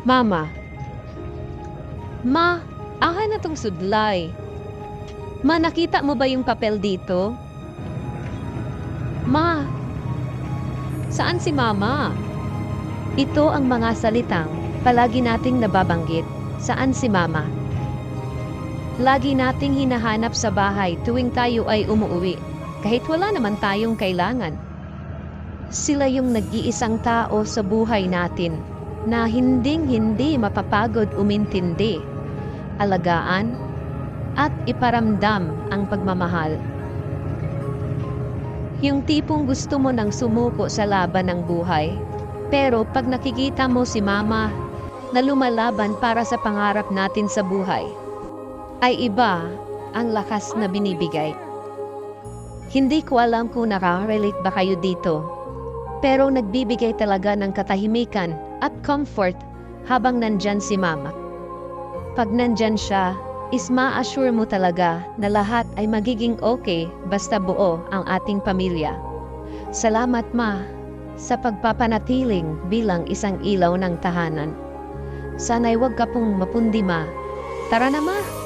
Mama. Ma, aha na tong sudlay. Ma, nakita mo ba yung papel dito? Ma, saan si Mama? Ito ang mga salitang palagi nating nababanggit. Saan si Mama? Lagi nating hinahanap sa bahay tuwing tayo ay umuwi, kahit wala naman tayong kailangan. Sila yung nag-iisang tao sa buhay natin na hinding-hindi mapapagod umintindi, alagaan, at iparamdam ang pagmamahal. Yung tipong gusto mo nang sumuko sa laban ng buhay, pero pag nakikita mo si mama na lumalaban para sa pangarap natin sa buhay, ay iba ang lakas na binibigay. Hindi ko alam kung nakarelate ba kayo dito, pero nagbibigay talaga ng katahimikan at comfort habang nandyan si mama. Pag nandyan siya, is ma-assure mo talaga na lahat ay magiging okay basta buo ang ating pamilya. Salamat ma sa pagpapanatiling bilang isang ilaw ng tahanan. Sana'y wag ka pong mapundi ma. Tara na ma!